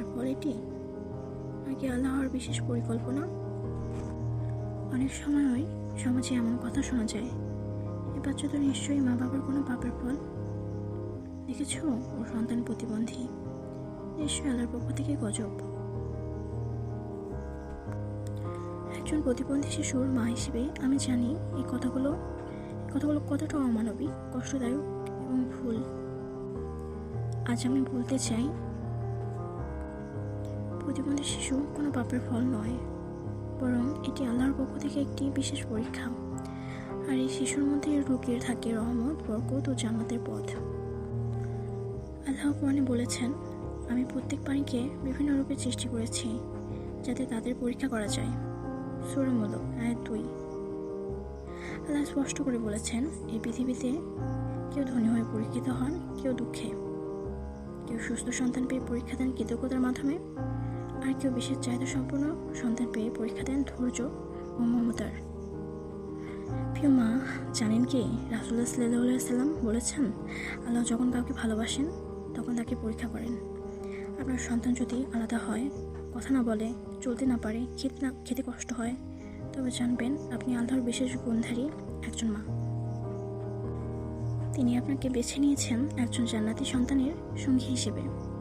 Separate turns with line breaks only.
ফল এটি নাকি আল্লাহর বিশেষ পরিকল্পনা? অনেক সময়ই সমাজে এমন কথা শোনা যায়। এ বাচ্চা তো নিশ্চয়ই মা বাবার কোনো পাপের ফল। দেখেছ? ওর সন্তান প্রতিবন্ধী। নিশ্চয়ই আল্লাহর পক্ষ থেকে গজব। একজন প্রতিবন্ধী শিশুর মা হিসেবে আমি জানি এই কথাগুলো কথাগুলো কতটা অমানবিক, কষ্টদায়ক এবং ভুল। আজ আমি বলতে চাই প্রতিবন্ধী শিশু কোনো পাপের ফল নয়, বরং এটি আল্লাহর পক্ষ থেকে একটি বিশেষ পরীক্ষা। আর এই শিশুর মধ্যে রুকিয়ে থাকে রহমত, বরকত ও জান্নাতের পথ। আল্লাহ কোরআনে বলেছেন, আমি প্রত্যেক প্রাণীকে বিভিন্ন রূপে সৃষ্টি করেছি, যাতে তাদের পরীক্ষা করা যায়। সুরমূল আয় দুই। আল্লাহ স্পষ্ট করে বলেছেন, এই পৃথিবীতে কেউ ধনী হয়ে পরীক্ষিত হন, কেউ দুঃখে। কেউ সুস্থ সন্তান পেয়ে পরীক্ষা দেন কৃতজ্ঞতার মাধ্যমে আর কেউ বিশেষ চাহিদা সম্পন্ন সন্তান পেয়ে পরীক্ষা দেন ধৈর্য ও মমতার। প্রিয় মা, জানেন কি? রাসুল্লাহ সাল্লাহ সাল্লাম বলেছেন, আল্লাহ যখন কাউকে ভালোবাসেন, তখন তাকে পরীক্ষা করেন। আপনার সন্তান যদি আলাদা হয়, কথা না বলে, চলতে না পারে, খেতে না, খেতে কষ্ট হয়, তবে জানবেন আপনি আল্লাহর বিশেষ গুণধারী একজন মা। তিনি আপনাকে বেছে নিয়েছেন একজন জান্নাতি সন্তানের সঙ্গী হিসেবে।